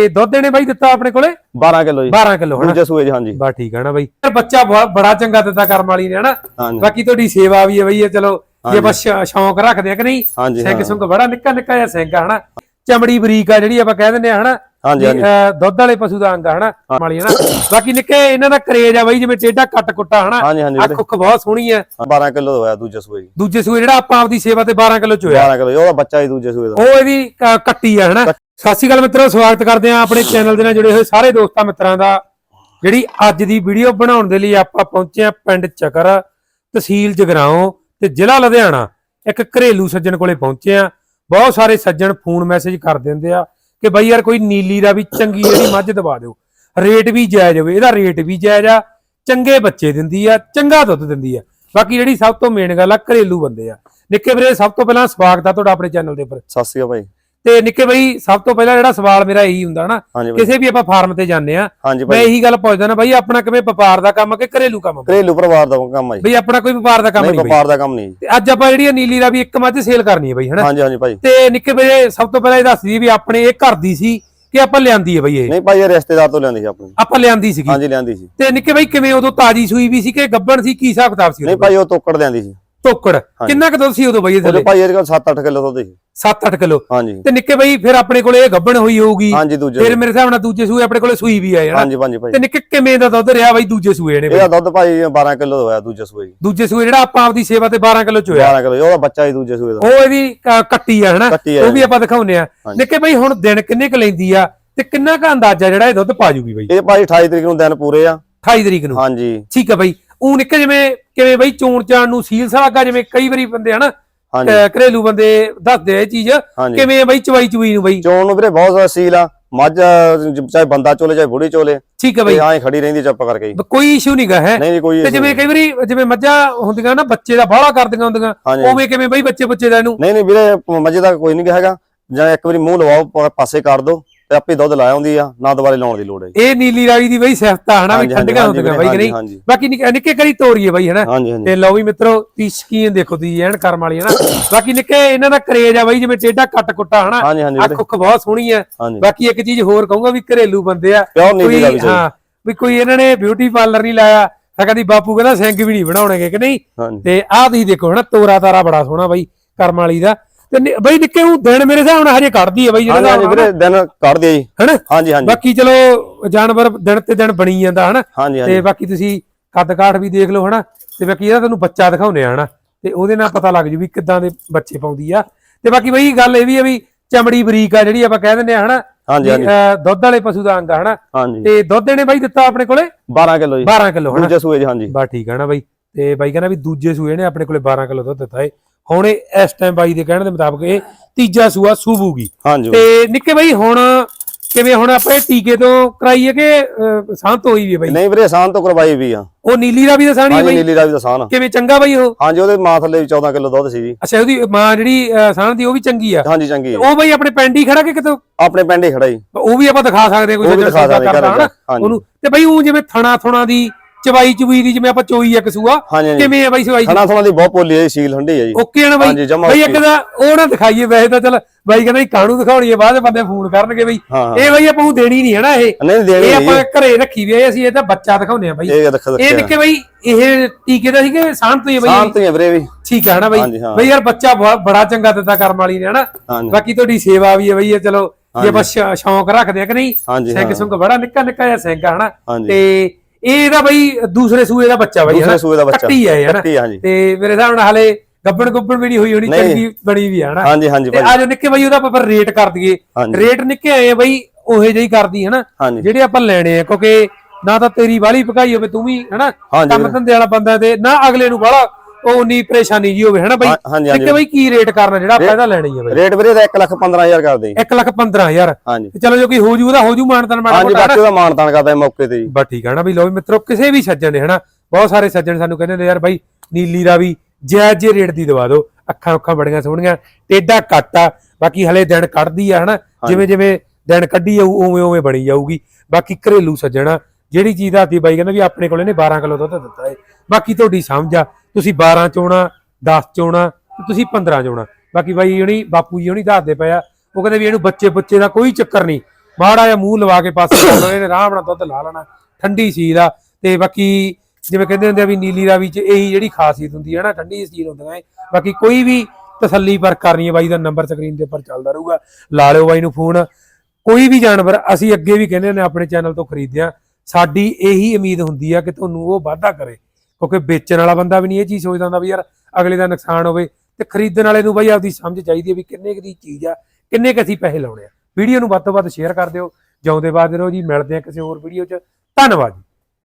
ਤੇ ਦੁੱਧ ਇਹਨੇ ਬਾਈ ਦਿੱਤਾ ਆਪਣੇ ਕੋਲੇ? 12 ਕਿਲੋ ਜੀ। 12 ਕਿਲੋ ਹਨਾ? ਦੂਜੇ ਸੂਏ ਜੀ ਹਾਂਜੀ। ਬਾ ਠੀਕ ਹੈ ਨਾ ਬਾਈ। ਯਾਰ ਬੱਚਾ ਬੜਾ ਚੰਗਾ ਦਿੱਤਾ ਕਰਮ ਵਾਲੀ ਨੇ ਹਨਾ? ਬਾਕੀ ਤੁਹਾਡੀ ਸੇਵਾ ਵੀ ਹੈ ਬਈ ਇਹ ਚਲੋ ਜੇ ਬਸ ਸ਼ੌਂਕ ਰੱਖਦੇ ਆ ਕਿ ਨਹੀਂ ਸਿੰਘ। ਸੁੰਗ ਬੜਾ ਨਿੱਕਾ ਨਿੱਕਾ ਜਿਹਾ ਸਿੰਘ ਆ ਹਨਾ? ਚਮੜੀ ਬਰੀਕ ਆ ਜਿਹੜੀ ਆਪਾਂ ਕਹਿ ਦਿੰਦੇ ਆ ਹਨਾ? ਹਾਂਜੀ ਹਾਂਜੀ। ਦੁੱਧ ਵਾਲੇ ਪਸ਼ੂ ਦਾ ਅੰਗ ਆ ਹਨਾ? ਵਾਲੀ ਹਨਾ? ਬਾਕੀ ਨਿੱਕੇ ਇਹਨਾਂ ਦਾ ਕਰੇਜ ਆ ਬਈ ਜਿਵੇਂ ਟੇਡਾ ਕੱਟ ਕੁੱਟਾ ਹਨਾ? ਅੱਖ ਉੱਖ ਬਹੁਤ ਸੋਹਣੀ ਆ। 12 ਕਿਲੋ ਹੋਇਆ ਦੂਜੇ ਸੂਏ ਜੀ ਦੂਜੇ ਸੂਏ ਜਿਹੜਾ ਆਪਾਂ ਆਪਦੀ ਸੇਵਾ ਤੇ 12 ਕਿਲੋ ਚੋਇਆ 12 ਕਿਲੋ ਉਹਦਾ ਬੱਚਾ ਹੀ ਦੂਜੇ ਸੂਏ ਦਾ। ਉਹ ਇਹਦੀ ਕੱਟੀ ਆ ਹਨਾ? ਸਤਿ ਸ਼੍ਰੀ ਅਕਾਲ ਮਿੱਤਰੋ, ਸਵਾਗਤ ਕਰਦੇ ਆ ਆਪਣੇ ਚੈਨਲ ਦੇ ਨਾਲ ਜੁੜੇ ਹੋਏ ਸਾਰੇ ਦੋਸਤਾਂ ਮਿੱਤਰਾਂ ਦਾ, ਜਿਹੜੀ ਅੱਜ ਦੀ ਵੀਡੀਓ ਬਣਾਉਣ ਦੇ ਲਈ ਆਪਾਂ ਪਹੁੰਚੇ ਆ ਪਿੰਡ ਚਕਰ ਤਹਿਸੀਲ ਜਗਰਾਉਂ ਤੇ ਜ਼ਿਲ੍ਹਾ ਲੁਧਿਆਣਾ। ਇੱਕ ਘਰੇਲੂ ਸੱਜਣ ਕੋਲੇ ਪਹੁੰਚੇ ਆ ਬਹੁਤ ਸਾਰੇ ਸੱਜਣ ਫੋਨ ਮੈਸੇਜ ਕਰ ਦਿੰਦੇ ਆ ਕਿ ਬਈ ਯਾਰ ਕੋਈ ਨੀਲੀ ਦਾ ਵੀ ਚੰਗੀ ਜਿਹੜੀ ਮੱਝ ਦਵਾ ਦਿਓ। ਰੇਟ ਵੀ ਜਾਇਜ਼ ਹੋਵੇ, ਇਹਦਾ ਰੇਟ ਵੀ ਜਾਇਜ਼ ਆ, ਚੰਗੇ ਬੱਚੇ ਦਿੰਦੀ ਆ, ਚੰਗਾ ਦੁੱਧ ਦਿੰਦੀ ਆ। ਬਾਕੀ ਜਿਹੜੀ ਸਭ ਤੋਂ ਮੇਨ ਗੱਲ ਆ, ਘਰੇਲੂ ਬੰਦੇ ਆ। ਨਿੱਕੇ ਵੀਰੇ, ਸਭ ਤੋਂ ਪਹਿਲਾਂ ਸਵਾਗਤ ਆ ਤੁਹਾਡਾ ਆਪਣੇ ਚੈਨਲ ਦੇ ਉੱਪਰ। ਸਤਿ ਸ਼੍ਰੀ ਅਕਾਲ ਭਾਈ ਤੇ ਨਿੱਕੇ ਬਈ ਸਭ ਤੋਂ ਪਹਿਲਾਂ ਜਿਹੜਾ ਸਵਾਲ ਮੇਰਾ ਇਹੀ ਹੁੰਦਾ ਨਾ ਕਿਸੇ ਵੀ ਆਪਾਂ ਫਾਰਮ ਤੇ ਜਾਂਦੇ ਆ ਮੈਂ ਇਹੀ ਗੱਲ ਪੁੱਛਦਾ ਨਾ ਬਈ ਆਪਣਾ ਕਿਵੇਂ ਵਪਾਰ ਦਾ ਕੰਮ ਆ ਕਿ ਘਰੇਲੂ ਕੰਮ ਆ? ਘਰੇਲੂ ਪਰਿਵਾਰ ਦਾ ਕੰਮ ਹੈ ਜੀ। ਬਈ ਆਪਣਾ ਕੋਈ ਵਪਾਰ ਦਾ ਕੰਮ ਨਹੀਂ ਵਪਾਰ ਦਾ ਕੰਮ ਨਹੀਂ ਤੇ ਅੱਜ ਆਪਾਂ ਜਿਹੜੀ ਨੀਲੀ ਦਾ ਵੀ ਇੱਕ ਮੱਝ ਸੇਲ ਕਰਨੀ ਹੈ ਬਈ ਹਨਾ? ਹਾਂਜੀ ਹਾਂਜੀ ਭਾਈ। ਤੇ ਨਿੱਕੇ ਬਈ ਸਭ ਤੋਂ ਪਹਿਲਾਂ ਇਹ ਦੱਸ ਦਈਏ ਵੀ ਆਪਣੇ ਇਹ ਘਰ ਦੀ ਸੀ ਕਿ ਆਪਾਂ ਲਿਆਂਦੀ ਹੈ ਬਈ ਇਹ? ਨਹੀਂ ਭਾਈ ਇਹ ਰਿਸ਼ਤੇਦਾਰ ਤੋਂ ਲਿਆਂਦੀ ਸੀ ਆਪਣੀ। ਆਪਾਂ ਲਿਆਂਦੀ ਸੀਗੀ। ਹਾਂਜੀ ਲਿਆਂਦੀ ਸੀ। ਤੇ ਨਿੱਕੇ ਬਈ ਕਿਵੇਂ ਉਦੋਂ ਤਾਜੀ ਸੂਈ ਵੀ ਸੀ ਕਿ ਗੱਬਣ ਸੀ? ਕੀ ਹਿਸਾਬ ਕਿਤਾਬ ਸੀ ਨਹੀਂ ਭਾਈ ਉਹ ਤੋਕੜ ਲਿਆਂਦੀ ਸੀ। ਟੋਕੜ ਕਿੰਨਾ ਕੁ ਦੁੱਧ ਸੀ ਉਦੋਂ ਬਈ ਇਹ ਉਹਦੇ ਥੱਲੇ? ਭਾਈ ਇਹਦੇ ਕੋਲ 7-8 ਕਿਲੋ ਦੁੱਧ ਸੀ। 7-8 ਕਿਲੋ। ਹਾਂਜੀ। ਤੇ ਨਿੱਕੇ ਬਈ ਫਿਰ ਆਪਣੇ ਕੋਲੇ ਇਹ ਗੱਬਣ ਹੋਈ ਹੋਊਗੀ। ਹਾਂਜੀ ਦੂਜੇ ਫਿਰ ਮੇਰੇ ਹਿਸਾਬ ਨਾਲ ਦੂਜੇ ਸੂਏ ਆਪਣੇ ਕੋਲੇ ਸੂਈ ਵੀ ਆ ਯਾਰ ਹਾਂਜੀ ਹਾਂਜੀ ਭਾਈ। ਤੇ ਨਿੱਕੇ ਕਿਵੇਂ ਦਾ ਦੁੱਧ ਰਿਹਾ ਬਈ ਦੂਜੇ ਸੂਏ ਨੇ? ਇਹਦਾ ਦੁੱਧ ਭਾਈ 12 ਕਿਲੋ ਹੋਇਆ ਦੂਜੇ ਸੂਏ ਦੂਜੇ ਸੂਏ ਜਿਹੜਾ ਆਪਾਂ ਆਪਦੀ ਸੇਵਾ ਤੇ 12 ਕਿਲੋ ਚੋਇਆ। 12 ਕਿਲੋ ਉਹਦਾ ਬੱਚਾ ਹੀ ਦੂਜੇ ਸੂਏ ਦਾ। ਉਹ ਇਹਦੀ ਕੱਟੀ ਆ ਹਨਾ? ਉਹ ਵੀ ਆਪਾਂ ਦਿਖਾਉਨੇ ਆ। ਨਿੱਕੇ ਬਈ ਹੁਣ ਦਿਨ ਕਿੰਨੇ ਕ ਲੈਂਦੀ ਆ ਤੇ ਕਿੰਨਾ ਕ ਅੰਦਾਜ਼ਾ ਜਿਹੜਾ ਇਹ ਦੁੱਧ ਪਾ ਜੂਗੀ ਬਈ? ਇਹ ਭਾਈ 28 ਤਰੀਕ ਨੂੰ ਦਿਨ ਪੂਰੇ ਆ। 28 ਤਰੀਕ ਨੂੰ? ਹਾਂਜੀ। ਠੀਕ ਆ ਬਈ। ਉਹ ਨਿੱਕੇ ਜਿਵੇਂ ਕਿਵੇਂ ਬਈ ਚੋਣ ਚਾਣ ਨੂੰ ਸੀਲ ਸਲਾਗਾ ਜਿਵੇਂ ਕਈ ਵਾਰੀ ਬੰਦੇ ਹਨਾ ਘਰੇਲੂ ਬੰਦੇ ਦੱਸਦੇ ਆ ਇਹ ਚੀਜ਼ ਕਿਵੇਂ ਬਈ ਚਵਾਈ ਚੁਈ ਨੂੰ ਬਈ? ਚੋਣ ਨੂੰ ਵੀਰੇ ਬਹੁਤ ਜ਼ਿਆਦਾ ਸੀਲ ਆ। ਮੱਝ ਚਾਹੇ ਬੰਦਾ ਚੋਲੇ ਚਾਹੇ ਬੁੜੀ ਚੋਲੇ ਠੀਕ ਆ ਬਈ। ਐਂ ਖੜੀ ਰਹਿੰਦੀ ਚੁੱਪ ਕਰਕੇ ਹੀ। ਕੋਈ ਇਸ਼ੂ ਹੈ? ਨਹੀਂ ਤੇ issue ਜਿਵੇਂ ਕਈ ਵਾਰੀ ਜਿਵੇਂ ਮੱਝਾਂ ਹੁੰਦੀਆਂ ਨਾ ਬੱਚੇ ਦਾ ਬਾਹਲਾ ਕਰਦੀਆਂ ਹੁੰਦੀਆਂ ਉਵੇਂ ਕਿਵੇਂ ਬਈ ਬੱਚੇ ਬੱਚੇ ਦਾ ਇਹਨੂੰ? ਨਹੀਂ ਨਹੀਂ ਵੀਰੇ ਮੱਝ ਦਾ ਕੋਈ ਨਹੀਂ ਹੈਗਾ। ਜਾਂ ਇੱਕ ਵਾਰੀ ਮੂੰਹ ਲਵਾਓ ਪਾਸੇ ਕਰ ਦੋ। ਤੇ ਆਪੇ ਦੁੱਧ ਲਾ ਆਉਂਦੀ ਆ ਨਾ ਦੁਬਾਰੇ ਲਾਉਣ ਦੀ ਲੋੜ ਹੈ ਇਹ ਨੀਲੀ ਰਾਵੀ ਦੀ ਬਈ ਸਿਫਤ ਹਨਾ ਵੀ ਠੰਡੀਆਂ ਹੁੰਦੀਆਂ ਬਈ ਕਿ ਨਹੀਂ? ਬਾਕੀ ਨਿੱਕੇ ਨਿੱਕੇ ਕਰੀ ਤੋਰੀਏ ਬਈ ਹਨਾ? ਤੇ ਲਓ ਵੀ ਮਿੱਤਰੋ ਤੀ ਸ਼ਕੀਨ ਦੇਖੋ ਤੁਸੀਂ ਐਨ ਕਰਮ ਵਾਲੀ ਹਨਾ? ਬਾਕੀ ਨਿੱਕੇ ਇਹਨਾਂ ਦਾ ਕਰੇਜ ਆ ਬਈ ਜਿਵੇਂ ਟੇਡਾ ਕੱਟ ਕੁੱਟਾ ਹਨਾ? ਅੱਖ ਉੱਖ ਬਹੁਤ ਸੋਹਣੀ ਆ। ਬਾਕੀ ਇੱਕ ਚੀਜ਼ ਹੋਰ ਕਹੂੰਗਾ ਵੀ ਘਰੇਲੂ ਬੰਦੇ ਆ ਕੋਈ ਹਾਂ ਵੀ ਕੋਈ ਇਹਨਾਂ ਨੇ ਬਿਊਟੀ ਪਾਰਲਰ ਨਹੀਂ ਲਾਇਆ ਤਾਂ ਕਹਿੰਦੀ ਬਾਪੂ ਕਹਿੰਦਾ ਸਿੰਘ ਵੀ ਨਹੀਂ ਬਣਾਉਣਗੇ ਕਿ ਨਹੀਂ? ਤੇ ਆਹ ਤੁਸੀਂ ਦੇਖੋ ਹਨਾ ਤੋਰਾ ਤਾਰਾ ਬੜਾ ਸੋਹਣਾ ਬਈ ਕਰਮ ਵਾਲੀ ਦਾ। ਤੇ ਨਿ- ਬਈ ਨਿੱਕੇ ਨੂੰ ਦਿਨ ਮੇਰੇ ਹਿਸਾਬ ਨਾਲ ਹਜੇ ਕੱਢਦੀ ਹੈ ਬਈ ਹਾਂਜੀ ਜਿਹੜਾ ਹਾਂਜੀ ਵੀਰੇ ਦਿਨ ਕੱਢ ਦਿਆ ਜੀ। ਹਨਾ? ਹਾਂਜੀ ਹਾਂਜੀ। ਬਾਕੀ ਚਲੋ ਜਾਨਵਰ ਦਿਨ ਤੇ ਦਿਨ ਬਣੀ ਜਾਂਦਾ ਹਨਾ? ਹਾਂਜੀ ਤੇ ਬਾਕੀ ਤੁਸੀਂ ਕੱਦ ਕਾਠ ਵੀ ਦੇਖ ਲਓ ਹਨਾ? ਤੇ ਬਾਕੀ ਇਹਦਾ ਤੁਹਾਨੂੰ ਬੱਚਾ ਦਿਖਾਉਨੇ ਆ ਹਨਾ? ਤੇ ਉਹਦੇ ਨਾਲ ਪਤਾ ਲੱਗ ਜੂ ਵੀ ਕਿੱਦਾਂ ਦੇ ਬੱਚੇ ਪਾਉਂਦੀ ਆ। ਤੇ ਬਾਕੀ ਬਈ ਗੱਲ ਇਹ ਵੀ ਆ ਵੀ ਚਮੜੀ ਬਰੀਕ ਆ ਜਿਹੜੀ ਆਪਾਂ ਕਹਿ ਦਿੰਦੇ ਆ ਹਨਾ? ਹਾਂਜੀ ਹਾਂਜੀ। ਦੁੱਧ ਵਾਲੇ ਪਸ਼ੂ ਦਾ ਅੰਗ ਆ ਹਨਾ? ਤੇ ਦੁੱਧ ਇਹਨੇ ਬਾਈ ਦਿੱਤਾ ਆਪਣੇ ਕੋਲੇ? 12 ਕਿਲੋ ਜੀ। 12 ਕਿਲੋ ਹਨਾ? ਦੂਜੇ ਸੂਏ ਜੀ ਹਾਂਜੀ। ਬਾ ਠੀਕ ਆ ਨਾ ਬਾਈ। ਤੇ ਬਾਈ ਕਹਿੰਦਾ ਵੀ ਦੂਜੇ ਸੂਏ ਨੇ ਆਪਣੇ ਕੋਲੇ 12 ਕਿਲੋ ਦੁੱਧ ਦਿੱਤਾ ਏ। ਹੁਣ ਇਸ ਟਾਈਮ ਬਾਈ ਦੇ ਕਹਿਣ ਦੇ ਮੁਤਾਬਕ ਇਹ ਤੀਜਾ ਸੂਆ ਸੂਬੂਗੀ ਹਾਂਜੀ। ਤੇ ਨਿੱਕੇ ਬਾਈ ਹੁਣ ਕਿਵੇਂ ਹੁਣ ਆਪਾਂ ਇਹ ਟੀਕੇ ਤੋਂ ਕਰਾਈਏ ਕਿ ਸਾਂਤ ਹੋਈ ਵੀ ਬਾਈ? ਨਹੀਂ ਵੀਰੇ ਆਸਾਨ ਤੋਂ ਕਰਵਾਈ ਵੀ ਆ। ਉਹ ਨੀਲੀ ਦਾ ਵੀ ਦਸਾਣੀ ਹੈ ਹਾਂਜੀ ਬਾਈ? ਨੀਲੀ ਦਾ ਵੀ ਆਸਾਨ ਆ ਕਿਵੇਂ ਚੰਗਾ ਬਾਈ ਉਹ? ਹਾਂਜੀ ਉਹਦੇ ਮਾਂ ਥੱਲੇ ਵੀ 14 ਕਿਲੋ ਦੁੱਧ ਸੀ ਜੀ। ਅੱਛਾ ਉਹਦੀ ਮਾਂ ਜਿਹੜੀ ਸਾਂਣ ਦੀ ਉਹ ਵੀ ਚੰਗੀ ਆ? ਹਾਂਜੀ ਚੰਗੀ ਹੈ ਉਹ ਬਾਈ ਆਪਣੇ ਪਿੰਡ ਹੀ ਖੜਾ ਕਿ ਕਿਤੋਂ? ਆਪਣੇ ਪਿੰਡ ਹੀ ਖੜਾ ਜੀ। ਉਹ ਵੀ ਆਪਾਂ ਦਿਖਾ ਸਕਦੇ ਕੋਈ ਦਿਖਾ ਸਕਦੇ ਉਹਨੂੰ। ਤੇ ਬਾਈ ਉਹ ਜਿਵੇਂ ਥਣਾ ਥੁਣਾ ਦੀ ਚਵਾਈ ਚੁਈ ਦੀ ਜਿਵੇਂ ਆਪਾਂ ਚੋਈ ਇੱਕ ਸੂਆ ਹਾਂਜੀ ਹਾਂਜੀ। ਕਿਵੇਂ ਆ ਬਾਈ ਚਵਾਈ ਖਾਣਾ ਥੋੜਾ ਦੀ ਬਹੁਤ ਪੋਲੀ ਹੈ ਸੀਲ ਹੰਡੀ ਹੈ ਜੀ। ਓਕੇ ਆ ਨਾ ਬਾਈ। ਬਈ ਇੱਕ ਦਾ ਉਹ ਨਾ ਦਿਖਾਈਏ ਵੈਸੇ ਤਾਂ ਚਲ ਬਾਈ ਕਹਿੰਦਾ ਕਾਣੂ ਦਿਖਾਉਣੀ ਹੈ ਬਾਅਦ ਬੰਦੇ ਫੋਨ ਕਰਨਗੇ ਬਈ। ਹਾਂ ਹਾਂ। ਇਹ ਬਈ ਆਪਾਂ ਨੂੰ ਦੇਣੀ ਨਹੀਂ ਹੈ ਨਾ ਇਹ। ਇਹ ਆਪਾਂ ਘਰੇ ਰੱਖੀ ਵੀ ਆ ਅਸੀਂ ਇਹ ਤਾਂ ਬੱਚਾ ਦਿਖਾਉਂਦੇ ਆ ਬਾਈ। ਇਹ ਨਿੱਕੇ ਬਈ ਇਹ ਟੀਕੇ ਦਾ ਸੀ ਕਿ ਸਾਂਣ ਤੋਂ ਹੀ ਆ ਬਈ ਸ਼ਾਂਤ ਹੀ ਹੈ ਵੀਰੇ ਵੀ। ਠੀਕ ਆ ਨਾ ਬਈ। ਹਾਂ। ਬਈ ਯਾਰ ਬੱਚਾ ਬੜਾ ਚੰਗਾ ਦਿੱਤਾ ਕਰਮ ਵਾਲੀ ਨੇ ਹਨਾ? ਬਾਕੀ ਤੁਹਾਡੀ ਸੇਵਾ ਵੀ ਹੈ ਬਈ ਇਹ ਚਲੋ ਜੇ ਬਸ ਸ਼ੌਂਕ ਰੱਖਦੇ ਆ ਕਿ ਨਹੀਂ ਸਿੰਘ ਹਾਂ। ਸੁੰਗ ਬੜਾ ਨਿੱਕਾ ਨਿੱਕਾ ਜਿਹਾ ਸਿੰਘ ਆ ਹਨਾ? ਤੇ ਇਹ ਇਹਦਾ ਬਈ ਦੂਸਰੇ ਸੂਏ ਦਾ ਬੱਚਾ ਬਈ ਦੂਸਰੇ ਸੂਏ ਦਾ ਬੱਚਾ। ਕੱਟੀ ਹੈ ਹਾਂਜੀ। ਤੇ ਮੇਰੇ ਹਿਸਾਬ ਨਾਲ ਹਲੇ ਗੱਬਣ ਗੁੱਬਣ ਵੀ ਨਹੀਂ ਹੋਈ ਹੋਣੀ। ਚੰਗੀ ਬਣੀ ਵੀ ਆ ਹਨਾ? ਹਾਂਜੀ ਹਾਂਜੀ ਤੇ ਆਜੋ ਨਿੱਕੇ ਬਈ ਉਹਦਾ ਆਪਾਂ ਰੇਟ ਕਰ ਦਈਏ। ਰੇਟ ਨਿੱਕੇ ਆਏ ਬਈ ਉਹੇ ਜਿਹੀ ਕਰਦੀ ਹਨਾ? ਹਾਂਜੀ। ਜਿਹੜੇ ਆਪਾਂ ਲੈਣੇ ਆ ਕਿਉਂਕਿ ਨਾ ਤਾਂ ਤੇਰੀ ਵਾਲੀ ਭਕਾਈ ਹੋਵੇ ਤੂੰ ਵੀ ਹਨਾ? ਕੰਮ ਧੰਦੇ ਵਾਲਾ ਬੰਦਾ ਤੇ ਨਾ ਅਗਲੇ ਨੂੰ ਬਾਹਲਾ ਉਹ ਉਨੀ ਪਰੇਸ਼ਾਨੀ ਜੀ ਹੋਵੇ ਹਨਾ ਬਈ? ਹਾਂਜੀ ਬਈ ਕੀ ਰੇਟ ਕਰਨਾ ਜਿਹੜਾ ਆਪਾਂ ਇਹਦਾ ਲੈਣੀ ਹੈ ਬਈ। ਰੇਟ ਵੀਰੇ ਦਾ 1 ਲੱਖ 15000 ਕਰਦੇ ਜੀ 1 ਲੱਖ 15000 ਹਾਂਜੀ। ਤੇ ਚਲੋ ਜੋ ਕੋਈ ਹੋ ਜੂ ਉਹਦਾ ਹੋ ਜੂ ਮਾਨਤਨ ਮਾੜਾ ਹਾਂਜੀ ਬਾਕੀ ਉਹਦਾ ਮਾਨ ਤਾਨ ਕਰਦਾ ਮੌਕੇ ਤੇ ਜੀ। ਬਸ ਠੀਕ ਹੈ ਨਾ ਬਈ ਲੋ ਵੀ ਮਿੱਤਰੋ ਕਿਸੇ ਵੀ ਸੱਜਣ ਨੇ ਹਨਾ? ਬਹੁਤ ਸਾਰੇ ਸੱਜਣ ਸਾਨੂੰ ਕਹਿੰਦੇ ਨੇ ਯਾਰ ਬਾਈ ਨੀਲੀ ਦਾ ਵੀ ਜਾਇਜ਼ ਜੇ ਰੇਟ ਦੀ ਦਵਾ ਦਿਓ। ਅੱਖਾਂ ਅੱਖਾਂ ਬੜੀਆਂ ਸੋਹਣੀਆਂ ਟੇਡਾ ਕੱਟ ਆ ਬਾਕੀ ਹਲੇ ਦਿਨ ਕੱਢਦੀ ਆ ਹਨਾ? ਜਿਵੇਂ ਜਿਵੇਂ ਦਿਨ ਕੱਢੀ ਜਾਊ ਉਵੇਂ ਉਵੇਂ ਬਣੀ ਜਾਊਗੀ। ਬਾਕੀ ਘਰੇਲੂ ਸੱਜਣਾ ਜਿਹੜੀ ਚੀਜ਼ ਦਾ ਦੀ ਬਾਈ ਕਹਿੰਦਾ ਵੀ ਆਪਣੇ ਕੋਲ ਇਹਨੇ 12 ਕਿਲੋ ਦੁੱਧ ਦਿੱਤਾ ਹੈ ਬਾਕੀ ਤੁਹਾਡੀ ਸਮਝ ਆ। ਤੁਸੀਂ 12 ਚੋਣਾ 10 ਚੋਣਾ ਤੁਸੀਂ 15 ਚੋਣਾ ਬਾਕੀ ਬਾਈ ਜਣੀ, ਬਾਪੂ ਜੀ ਹੁਣੀ ਦੱਸਦੇ ਪਏ ਆ। ਉਹ ਕਹਿੰਦੇ ਵੀ ਇਹਨੂੰ ਬੱਚੇ ਬੱਚੇ ਦਾ ਕੋਈ ਚੱਕਰ ਨਹੀਂ। ਮਾੜਾ ਜਿਹਾ ਮੂੰਹ ਲਵਾ ਕੇ ਪਾਸੇ ਕਰ ਇਹਨੇ ਆਰਾਮ ਨਾਲ ਦੁੱਧ ਲਾ ਲੈਣਾ। ਠੰਡੀ ਚੀਜ਼ ਆ। ਤੇ ਬਾਕੀ ਜਿਵੇਂ ਕਹਿੰਦੇ ਹੁੰਦੇ ਆ ਵੀ ਨੀਲੀ ਰਾਵੀ ਚ ਇਹੀ ਜਿਹੜੀ ਖਾਸੀਅਤ ਹੁੰਦੀ ਹੈ ਨਾ, ਠੰਡੀ ਚੀਜ਼ ਹੁੰਦੀਆਂ ਹੈ ਬਾਕੀ ਕੋਈ ਵੀ ਤਸੱਲੀ ਪਰ ਕਰਨੀ ਹੈ ਬਾਈ ਦਾ, ਨੰਬਰ ਸਕਰੀਨ ਦੇ ਉੱਪਰ ਚੱਲਦਾ ਰਹੂਗਾ। ਲਾ ਲਿਓ ਬਾਈ ਨੂੰ ਫੋਨ। ਕੋਈ ਵੀ ਜਾਨਵਰ, ਅਸੀਂ ਅੱਗੇ ਵੀ ਕਹਿੰਦੇ ਨੇ ਆਪਣੇ ਚੈਨਲ ਤੋਂ ਖਰੀਦਦੇ ਆ। ਸਾਡੀ ਇਹੀ ਉਮੀਦ ਹੁੰਦੀ ਆ ਕਿ ਤੁਹਾਨੂੰ ਉਹ ਵਾਧਾ ਕਰੇ। ਕਿਉਂਕਿ ਵੇਚਣ ਵਾਲਾ ਬੰਦਾ ਵੀ ਨਹੀਂ ਇਹ ਚੀਜ਼ ਸੋਚਦਾ ਹੁੰਦਾ ਵੀ ਯਾਰ ਅਗਲੇ ਦਾ ਨੁਕਸਾਨ ਹੋਵੇ ਤੇ ਖਰੀਦਣ ਵਾਲੇ ਨੂੰ ਬਾਈ ਆਪਦੀ ਸਮਝ ਚਾਹੀਦੀ ਹੈ ਵੀ ਕਿੰਨੇ ਕੁ ਦੀ ਚੀਜ਼ ਆ, ਕਿੰਨੇ ਕੁ ਅਸੀਂ ਪੈਸੇ ਲਾਉਣੇ ਆ। ਵੀਡੀਓ ਨੂੰ ਵੱਧ ਤੋਂ ਵੱਧ ਸ਼ੇਅਰ ਕਰ ਦਿਓ। ਜਿਉਂਦੇ ਬਾਅਦ ਰਹੋ ਜੀ, ਮਿਲਦੇ ਆ ਕਿਸੇ ਹੋਰ ਵੀਡੀਓ 'ਚ। ਧੰਨਵਾਦ ਜੀ।